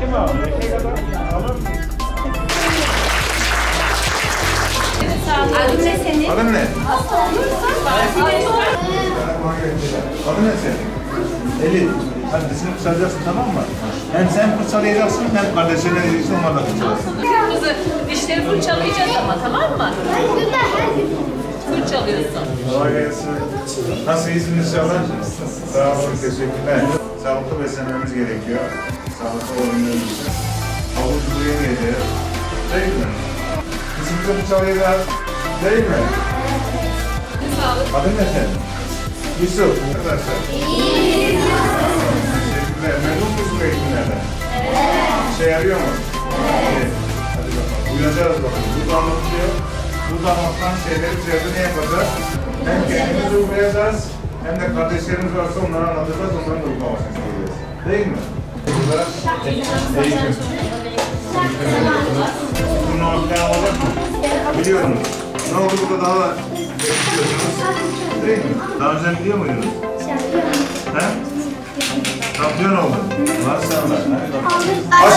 Genau, ich denke. Adın ne senin? Adın ne? Adın ne senin? Elin. Adresini kutsalacaksın tamam mı? Hem sen kutsalayacaksın hem kardeşlerine diyeceksin onlar da kutsalayacaksın. Dişleri fırçalayacağız ama tamam mı? Hayır, Fırçalıyorsun. Kolay gelsin. Nasıl iyisiniz inşallah? Sağ olun, teşekkürler. Sağlıklı beslenmemiz gerekiyor. Sağlıklı olabilmemiz için. Havuç buraya yiyeceğiz. Değil mi? Dişimizi fırçalayacağız. Değil mi? Sağlık. Adın ne senin? Yusuf. Arkadaşlar. Teşekkürler. Memnun musun eğitimlerden? Evet. İşe yarıyor mu? Evet. Hadi bakalım. Uyacağız bakalım. Anlatılan şeyleri ne yapacağız? Hem kendimiz uygulayacağız hem de kardeşlerimiz varsa onlara anlatacağız, onların da uygulamasını isteyeceğiz. Değil mi? Olarak eğitim. Bunun ortaya alacak mı? Biliyorum. Ne oldu burada daha da bekliyorsunuz? Değil mi? Daha önce biliyor muydunuz? He? Şampiyon oldun. Maşallah. Aşkımızı